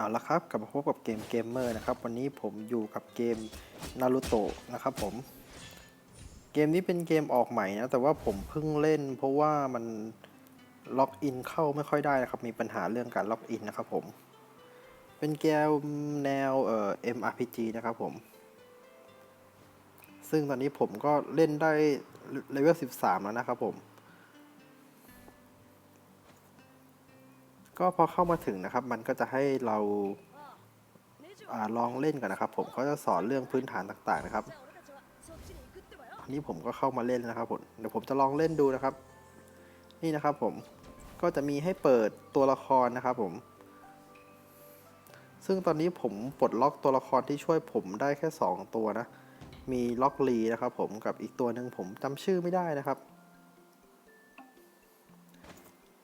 เอาละครับกลับมาพบกับเกมเกมเมอร์นะครับ วันนี้ผมอยู่กับเกมนารูโตะนะครับผม เกมนี้เป็นเกมออกใหม่นะ แต่ว่าผมเพิ่งเล่น เพราะว่ามันล็อกอินเข้าไม่ค่อยได้นะครับ มีปัญหาเรื่องการล็อกอินนะครับผม เป็นเกมแนวเอ่อ MRPG นะครับผม ซึ่งตอนนี้ผมก็เล่นได้เลเวล 13 แล้วนะครับผม ก็พอเข้ามาถึงนะครับ มันก็จะให้เราอาลองเล่นกันนะครับ ผมเขาจะสอนเรื่องพื้นฐานต่างๆนะครับอันนี้ผมก็เข้ามาเล่นนะครับผมเดี๋ยวผมจะลองเล่นดูนะครับ นี่นะครับผมก็จะมีให้เปิดตัวละครนะครับผม ซึ่งตอนนี้ผมปลดล็อกตัวละครที่ช่วยผมได้แค่ 2 ตัวนะ มีล็อกลีนะครับผมกับอีกตัวหนึ่งผมจำชื่อไม่ได้นะครับ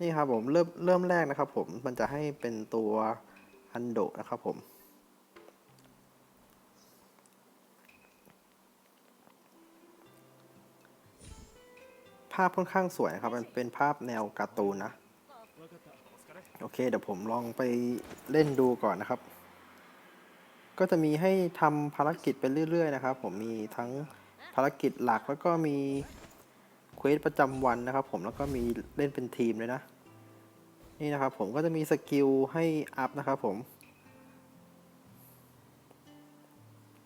นี่ครับผมเริ่มเริ่มแรกนะครับผมมันจะให้เป็นตัวอันโดนะครับผมภาพค่อนข้างสวยครับ มันเป็นภาพแนวการ์ตูนนะ โอเค เดี๋ยวผมลองไปเล่นดูก่อนนะครับ ก็จะมีให้ทำภารกิจไปเรื่อย ๆ นะครับ ผมมีทั้งภารกิจหลักแล้วก็มี เควสประจำวันนะครับ ผมแล้วก็มีเล่นเป็นทีมเลยนะ นี่นะครับผมก็จะมีสกิลให้อัพนะครับผม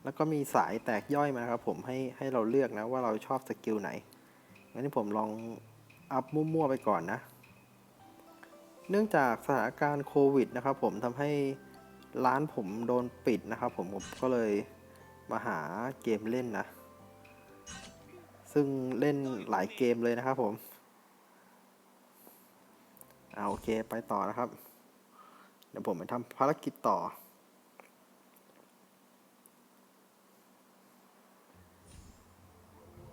แล้วก็มีสายแตกย่อยมานะครับผมให้ให้เราเลือกนะว่าเราชอบสกิลไหนงั้นี่ผมลองอัพมั่วๆไปก่อนนะ เนื่องจากสถานการณ์โควิดนะครับผมทำให้ร้านผมโดนปิดนะครับผมผมก็เลยมาหาเกมเล่นนะ ซึ่งเล่นหลายเกมเลยนะครับผมเอาโอเคไปต่อนะครับ เดี๋ยวผมไปทำภารกิจต่อ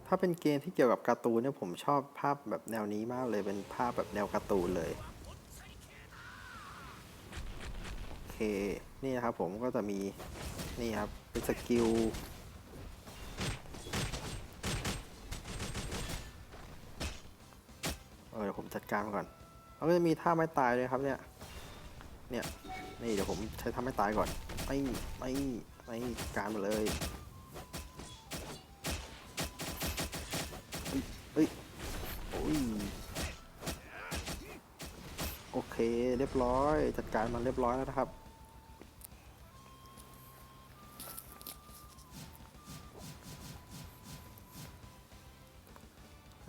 ถ้าเป็นเกมที่เกี่ยวกับการ์ตูนเนี่ยผมชอบภาพแบบแนวนี้มากเลยเป็นภาพแบบแนวการ์ตูนเลยโอเค นี่นะครับผมก็จะมีนี่ครับ เป็นสกิล เออเดี๋ยวผมจัดการก่อนแล้วก็จะมีท่าไม้ตายด้วยครับเนี่ย เนี่ย นี่เดี๋ยวผมใช้ท่าไม้ตายก่อน ไม่ไม่ไม่การมาเลยเฮ้ยโอ้ย โอเค เรียบร้อย จัดการมันเรียบร้อยแล้วนะครับ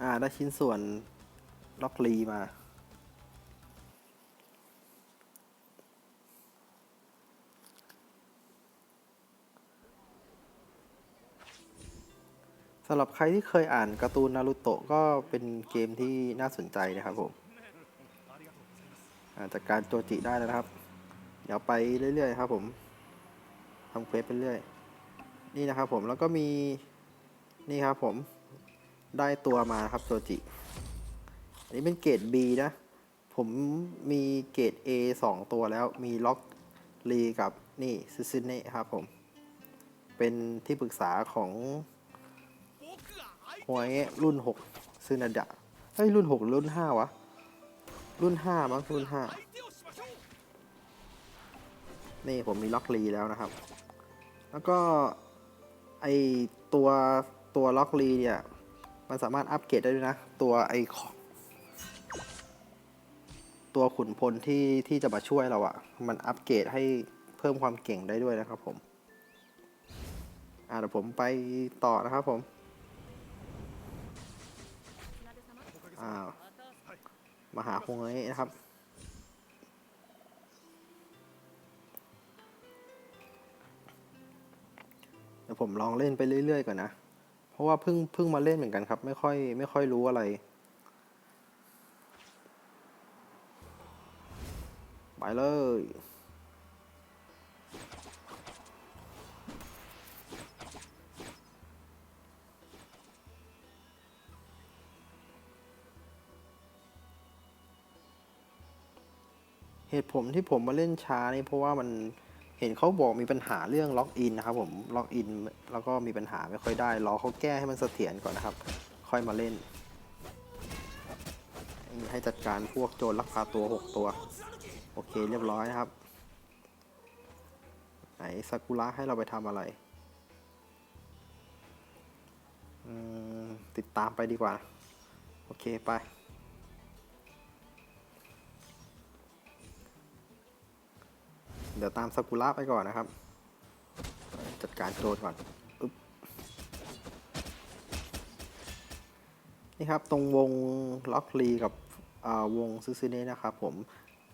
อ่าได้ชิ้นส่วน ล็อกลีมา สำหรับใครที่เคยอ่านการ์ตูนนารูโตะก็เป็นเกมที่น่าสนใจนะครับผมจากการโจจิได้แล้วนะครับ เดี๋ยวไปเรื่อยๆครับผมทำเควสไปเรื่อยนี่นะครับผมแล้วก็มีนี่ครับผมได้ตัวมาครับโจจิ อันนี้เป็นเกรด B นะ ผมมีเกรด A 2 ตัวแล้ว มีล็อกลีกับนี่ซิซิเน่ครับผม เป็นที่ปรึกษาของหัวยรุ่น 6ซึนาดะเฮ้ย รุ่น6หรือรุ่น 5 วะ รุ่น 5 มั้ง รุ่น 5 นี่ผมมีล็อกลีแล้วนะครับ แล้วก็ ไอตัวตัวล็อกลีเนี่ย มันสามารถอัปเกรดได้ด้วยนะ ตัวไอของ ตัวขุนพลที่ที่จะมาช่วยเราอะมันอัปเกรดให้เพิ่มความเก่งได้ด้วยนะครับผม อ่าเดี๋ยวผมไปต่อนะครับผม อ่ามาหาคงไอ้นะครับเดี๋ยวผมลองเล่นไปเรื่อยๆก่อนนะ เพราะว่าเพิ่งเพิ่งมาเล่นเหมือนกันครับ ไม่ค่อยไม่ค่อยรู้อะไร ไป เลย เหตุผลที่ผมมาเล่นช้านี่เพราะว่ามันเห็นเขาบอกมีปัญหาเรื่องล็อกอินนะครับผมล็อกอินแล้วก็มีปัญหาไม่ค่อยได้รอเขาแก้ให้มันเสถียรก่อนนะครับ ค่อยมาเล่น ให้จัดการพวกโจรลักพาตัว 6 ตัว โอเคเรียบร้อยนะครับ ไหนซากุระให้เราไปทำอะไร ติดตามไปดีกว่า โอเคไป เดี๋ยวตามซากุระไปก่อนนะครับ จัดการโจรก่อนอึ๊บนี่ครับตรงวงล็อกลีกับวงซูซูเน่นะครับผม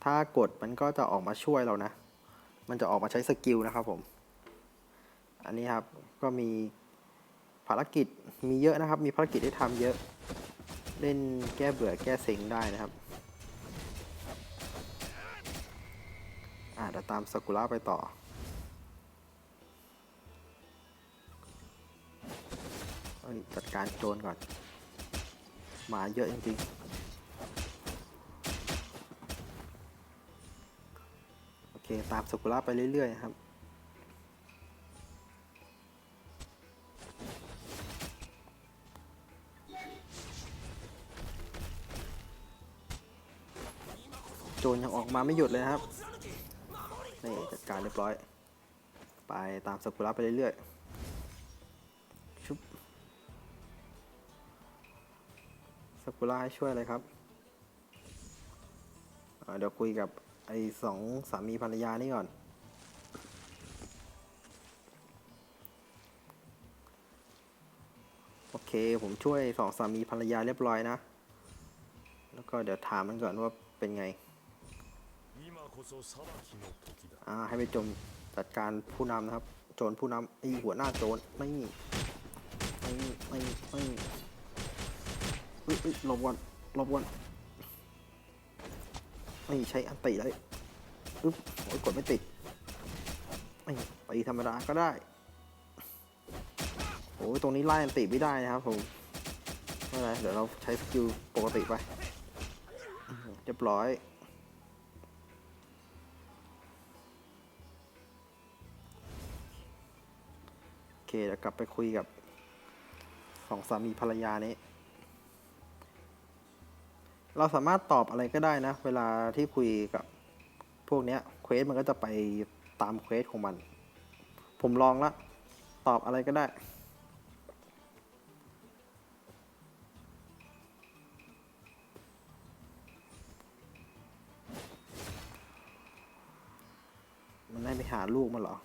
ถ้ากดมันก็จะออกมาช่วยเรานะ มันจะออกมาใช้สกิลนะครับผม อันนี้ครับก็มีภารกิจมีเยอะนะครับ มีภารกิจให้ทำเยอะ เล่นแก้เบื่อแก้เซ็งได้นะครับอ่าเดี๋ยวตามสกุระไปต่อเฮ้ยจัดการโจรก่อน หมาเยอะจริงๆ เคตามสกุระไปเรื่อย ๆ ครับ โจรยังออกมาไม่หยุดเลยครับ นี่ จัดการเรียบร้อย ไปตามสกุระไปเรื่อยๆ ชุบสกุระให้ช่วยอะไรครับ เดี๋ยวคุยกับ ไอสองสามีภรรยานี่ก่อน โอเค ผมช่วยสองสามีภรรยาเรียบร้อยนะ แล้วก็เดี๋ยวถามมันก่อนว่าเป็นไงอ่าให้ไปจมจัดการผู้นำนะครับ โจรผู้นำไอหัวหน้าโจรไม่ไม่ไม่ไม่หลบก่อนหลบก่อน ไม่ใช้อันติเลยอึ๊บโอ้ยกดไม่ติดไม่ตีธรรมดาก็ได้โอ้ยตรงนี้ไล่อันติไม่ได้นะครับผมไม่เป็นไรเดี๋ยวเราใช้สกิลปกติไปเรียบร้อยโอเคเดี๋ยวกลับไปคุยกับสองสามีภรรยานี้ เราสามารถตอบอะไรก็ได้นะ เวลาที่คุยกับพวกเนี้ยเควสมันก็จะไปตามเควสของมัน ผมลองละ ตอบอะไรก็ได้ มันได้ไปหาลูกมันเหรอ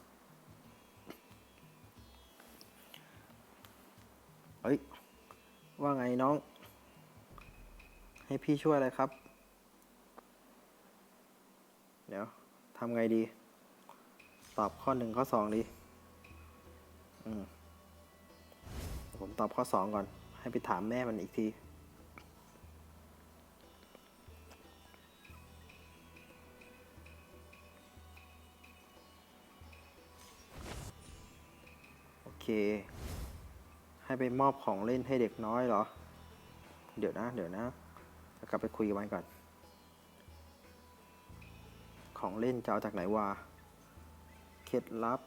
เฮ้ย ว่าไงน้อง ให้พี่ช่วยอะไรครับ เดี๋ยวทำไงดี ตอบข้อหนึ่งข้อสองดี อืม ผมตอบข้อสองก่อน ให้ไปถามแม่มันอีกที โอเค ให้ไปมอบของเล่นให้เด็กน้อยเหรอ เดี๋ยวนะ เดี๋ยวนะ กลับไปคุยกับมันก่อน ของเล่นจะเอาจากไหนวะ เคล็ดลับ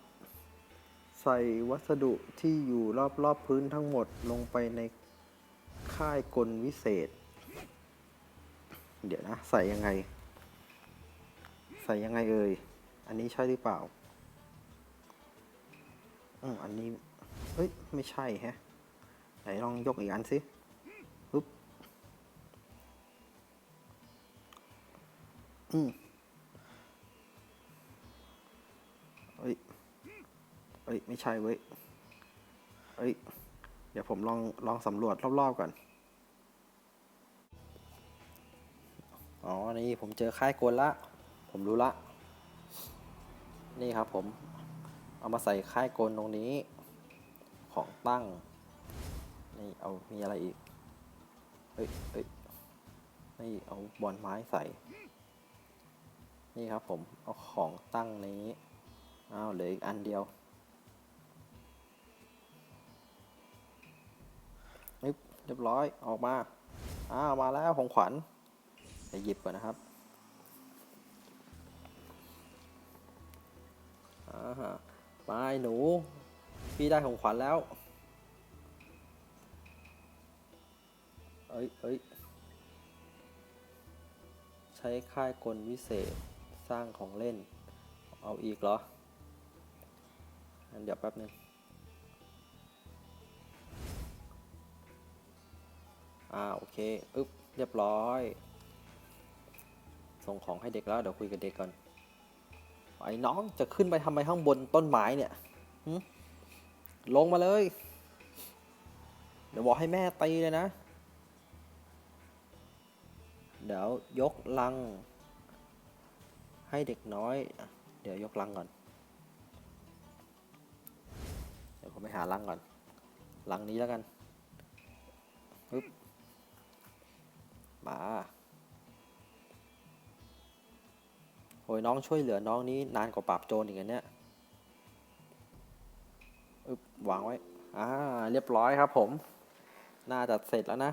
ใส่วัสดุที่อยู่รอบรอบๆพื้นทั้งหมดลงไปในค่ายกลวิเศษ เดี๋ยวนะ ใส่ยังไง ใส่ยังไงเอ่ย อันนี้ใช่หรือเปล่า อืมอันนี้ เฮ้ย ไม่ใช่แฮะ ไหนลองยกอีกอันสิ อืมเอ้ยเอ้ย ไม่ใช่เว้ยเอ้ย เดี๋ยวผมลองลองสำรวจรอบๆก่อน อ๋อ นี่ผมเจอค่ายกลละ ผมรู้ละ นี่ครับผม เอามาใส่ค่ายกลตรงนี้ ของตั้ง นี่ เอา มีอะไรอีกเอ้ยเอ้ยนี่เอาบอลไม้ใส่ นี่ครับผม เอาของตั้งนี้อ้าวเหลืออีกอันเดียวนี่เรียบร้อยออกมาอ้าวมาแล้วของขวัญไปหยิบก่อนนะครับอ่าฮะมาไอ้หนู พี่ได้ของขวัญแล้วเอ้ยเอ้ยใช้ค่ายกลวิเศษ สร้างของเล่น เอาอีกเหรองั้นเดี๋ยวแป๊บนึงอ่าโอเคอึ๊บเรียบร้อย ส่งของให้เด็กแล้วเดี๋ยวคุยกับเด็กก่อนไอ้น้องจะขึ้นไปทำไมข้างบนต้นไม้เนี่ยลงมาเลย เดี๋ยวบอกให้แม่ตีเลยนะ เดี๋ยวยกลัง ให้เด็กน้อย เดี๋ยวยกลังก่อน เดี๋ยวผมไปหาลังก่อน ลังนี้แล้วกันปึ๊บมาโอ้ยน้องช่วยเหลือน้องนี้นานกว่าปราบโจรอีกเนี่ยอึบวางไว้ อ่า เรียบร้อยครับผม น่าจะเสร็จแล้วนะ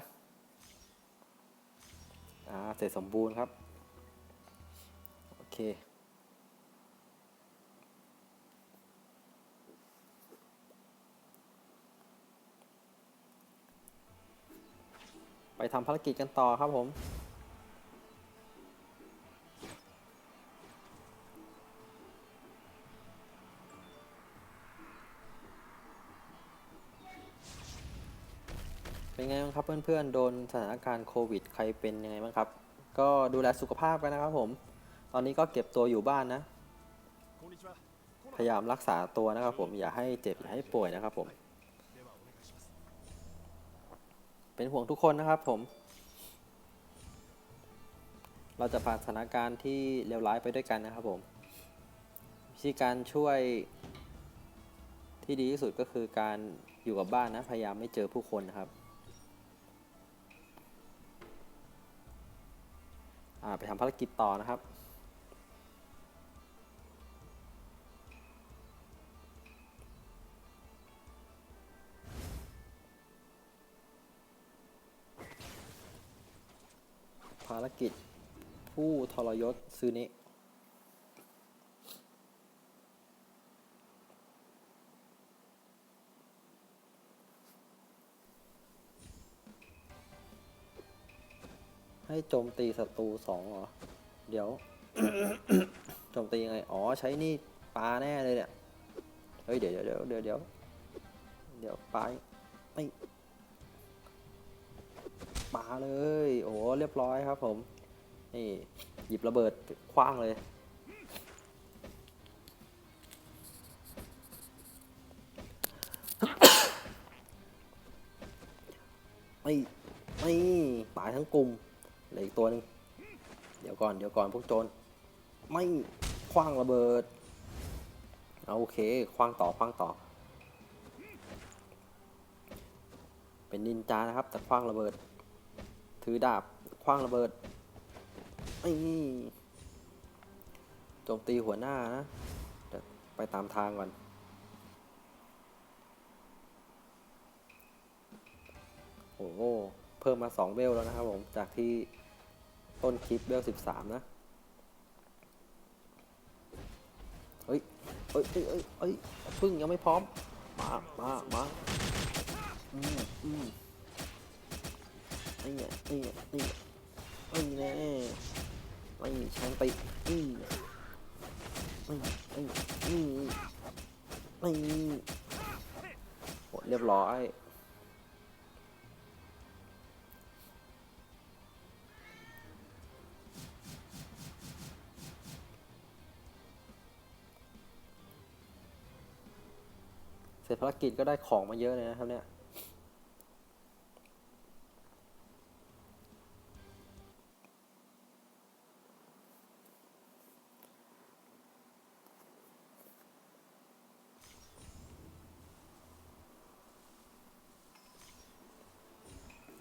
อ่า เสร็จสมบูรณ์ครับ ไปทำภารกิจกันต่อครับผมเป็นไงบ้างครับเพื่อนๆ โดนสถานการณ์โควิด ใครเป็นยังไงบ้างครับ ก็ดูแลสุขภาพกันนะครับผม ตอนนี้ก็เก็บตัวอยู่บ้านนะ พยายามรักษาตัวนะครับผม อย่าให้เจ็บ อย่าให้ป่วยนะครับผม เป็นห่วงทุกคนนะครับผม เราจะผ่านสถานการณ์ที่เลวร้ายไปด้วยกันนะครับผมวิธีการช่วยที่ดีที่สุดก็คือการอยู่กับบ้านนะ พยายามไม่เจอผู้คนนะครับไปทำภารกิจต่อนะครับารกิจ ผู้ทรยศซื้อนี้ให้โจมตีศัตรูสองเหรอ เดี๋ยว โจมตียังไง อ๋อ ใช้นี่ปลาแน่เลยเนี่ย เฮ้ย เดี๋ยวเดี๋ยวเดี๋ยวเดี๋ยวเดี๋ยวปลาไม่ป เลย โอ้โหเรียบร้อยครับผม นี่ หยิบระเบิดคว้างเลย ไม่ไม่ตายทั้งกลุ่มเหลืออีกตัวหนึง เดี๋ยวก่อน เดี๋ยวก่อนพวกโจร ไม่คว้างระเบิด เอาโอเค คว้างต่อ คว้างต่อเป็นนินจานะครับ แต่คว้างระเบิด ถือดาบคว้างระเบิดไม่โจมตีหัวหน้านะไปตามทางก่อนโอ้โหเพิ่มมาสองเบลแล้วนะครับผม จากที่ต้นคลิปเบลสิบสามนะ เฮ้ย เฮ้ยเฮ้ยเฮ้ยพึ่งยังไม่พร้อม มา มา มา อืมอืม นี่ยไอ้เนี่ยไอ้เนี่ยไอ้แน่ไอ้แชงไปอืมไอ้ไอ้อืมไอ้หมดเรียบร้อยเสร็จภารกิจก็ได้ของมาเยอะเลยนะครับเนี่ย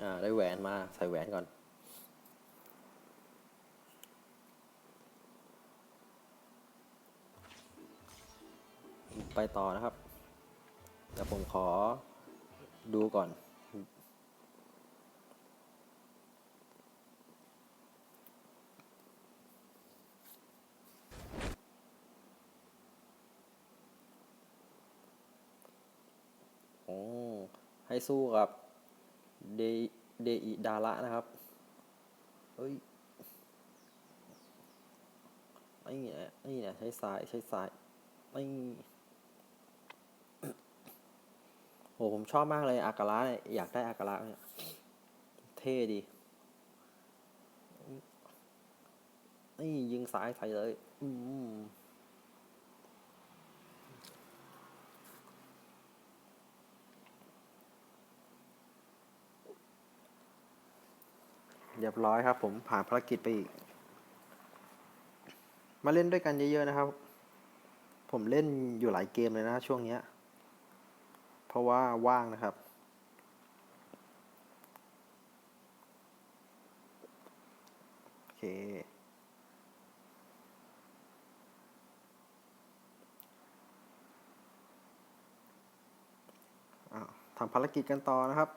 อ่า ได้แหวนมา ใส่แหวนก่อน ไปต่อนะครับเดี๋ยวผมขอดูก่อน โอ้ ให้สู้กับเด เดอิดาระนะครับ เฮ้ยไอ้เนี่ยไอ้เนี่ยใช้สายใช้สายไอ้โหผมชอบมากเลยอาการะเนี่ยอยากได้อาการะเนี่ยเท่ดีนี่ยิงสายใส่เลย อืม เรียบร้อยครับ ผมผ่านภารกิจไปอีก มาเล่นด้วยกันเยอะๆนะครับ ผมเล่นอยู่หลายเกมเลยนะช่วงเนี้ย เพราะว่าว่างนะครับ โอเคอ้าวทำภารกิจกันต่อนะครับ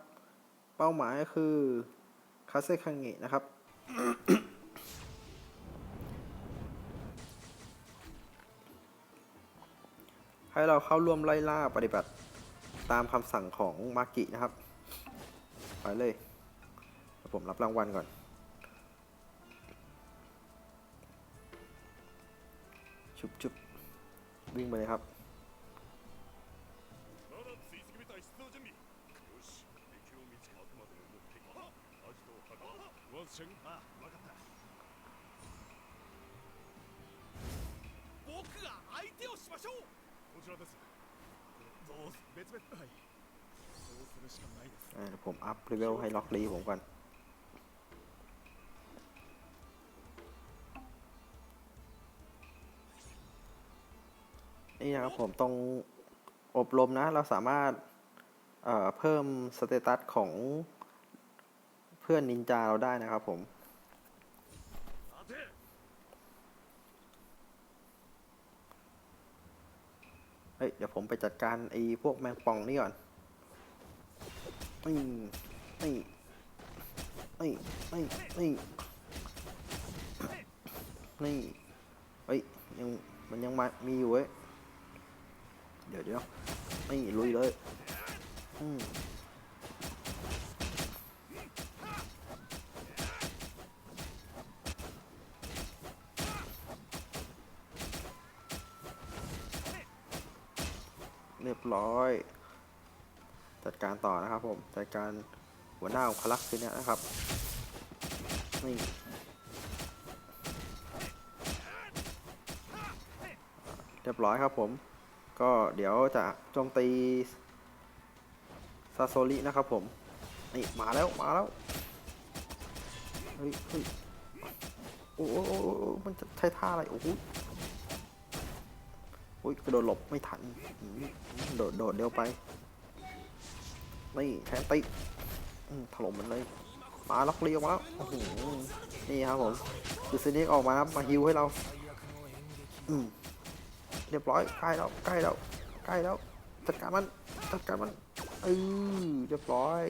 เป้าหมายก็คือ คาเซคังเงะนะครับให้เราเข้าร่วมไล่ล่าปฏิบัติตามคำสั่งของมากินะครับ ไปเลยเดี๋ยวผมรับรางวัลก่อน ชุบชุบวิ่งไปเลยครับ シェンあ分かった僕が相手をしましょうこちらですどうぞ別々はいそうするしかないです อ่าเดี๋ยวผมอัพเลเวลให้ล็อกลีผมก่อน นี่นะครับผมตรงอบรมนะ เราสามารถเอ่อเพิ่มสเตตัสของ เพื่อนนินจาเราได้นะครับผมเฮ้ยเดี๋ยวผมไปจัดการไอ้พวกแมงป่องนี่ก่อนนี่นี่นี่นี่นี่นี่เฮ้ยยังมันยังมามีอยู่เว้ยเดี๋ยวเดี๋ยวนี่ลุยเลยอืม เรียบร้อย จัดการต่อนะครับผมจัดการหัวหน้าของคลักคือเนี่ยนะครับนี่เรียบร้อยครับผม ก็เดี๋ยวจะโจมตีซาโซรินะครับผม นี่ มาแล้ว มาแล้ว เฮ้ยเฮ้ยโอ้โหโอ้โอ้มันจะใช้ท่าอะไร โอ้โห อ้ยกระโดดหลบไม่ทันโดดโดดเดียวไปนี่แทนติถล่มมันเลยมาล็อกเรียวมาแล้วโอ้โหนี่ครับผมคือซีนิกออกมาครับมาฮิวให้เราอืมเรียบร้อยใกล้แล้วใกล้แล้วใกล้แล้วจัดการมันจัดการมันเออเรียบร้อย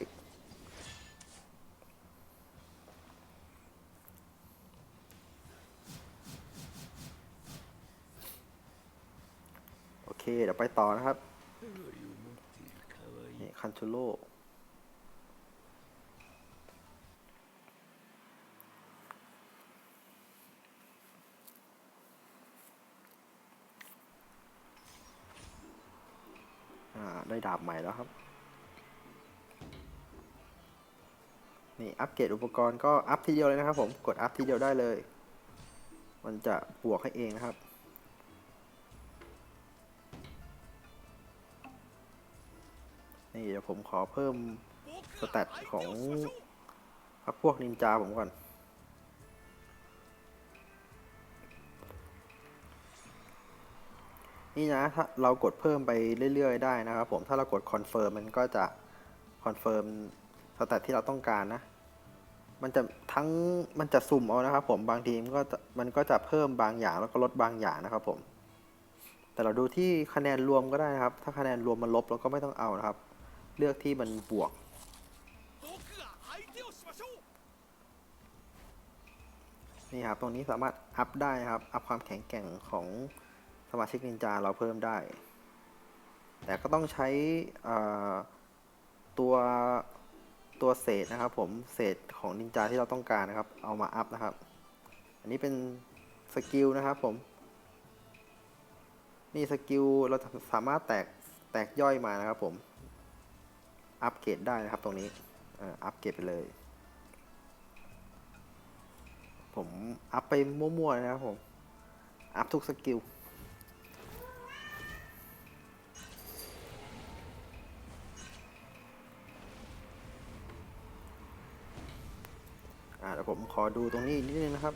เค เดี๋ยวไปต่อนะครับ นี่คันชูโร่อ่าได้ดาบใหม่แล้วครับ นี่อัปเกรดอุปกรณ์ก็อัพทีเดียวเลยนะครับผม กดอัพทีเดียวได้เลย มันจะบวกให้เองนะครับ ยวผมขอเพิ่มสเตตของพักพวกนินจาผมก่อน นี่นะถ้าเรากดเพิ่มไปเรื่อยๆได้นะครับผมถ้าเรากดคอนเฟิร์มมันก็จะคอนเฟิร์มสเตตที่เราต้องการนะ มันจะทั้งมันจะสุ่มเอานะครับผมบางทีมันก็มันก็จะเพิ่มบางอย่างแล้วก็ลดบางอย่างนะครับผมแต่เราดูที่คะแนนรวมก็ได้นะครับ ถ้าคะแนนรวมมันลบเราก็ไม่ต้องเอานะครับ เลือกที่มันบวก นี่ครับ ตรงนี้สามารถอัพได้ครับ อัพความแข็งแกร่งของสมาชิกนินจาเราเพิ่มได้ แต่ก็ต้องใช้ตัวตัวเศษนะครับผม เศษของนินจาที่เราต้องการนะครับ เอามาอัพนะครับ อันนี้เป็นสกิลนะครับผม นี่สกิลเราสามารถแตกแตกย่อยมานะครับผม อัปเกรดได้นะครับตรงนี้เอ่ออัปเกรดไปเลย ผมอัพไปมั่วๆนะครับผม อัพทุกสกิลอ่าเดี๋ยวผมขอดูตรงนี้นิดนึงนะครับ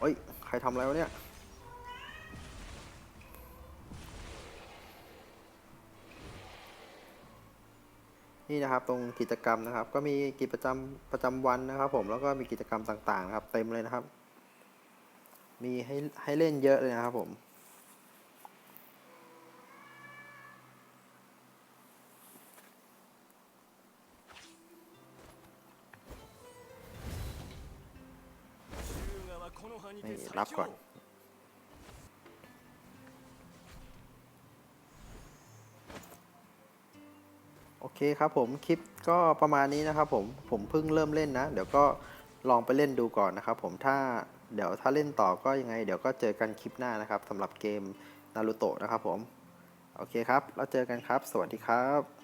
เอ้ย ใครทำอะไรวะเนี่ย นี่นะครับตรงกิจกรรมนะครับ ก็มีกิจประจำประจำวันนะครับ ผมแล้วก็มีกิจกรรมต่างๆนะครับ เต็มเลยนะครับ มีให้ให้เล่นเยอะเลยนะครับผมนี่รับก่อน เคครับผมคลิปก็ประมาณนี้นะครับผมผมเพิ่งเริ่มเล่นนะ เดี๋ยวก็ลองไปเล่นดูก่อนนะครับผมถ้าเดี๋ยวถ้าเล่นต่อก็ยังไง เดี๋ยวก็เจอกันคลิปหน้านะครับสำหรับเกมนารูโตะนะครับผม โอเคครับ แล้วเจอกันครับ สวัสดีครับ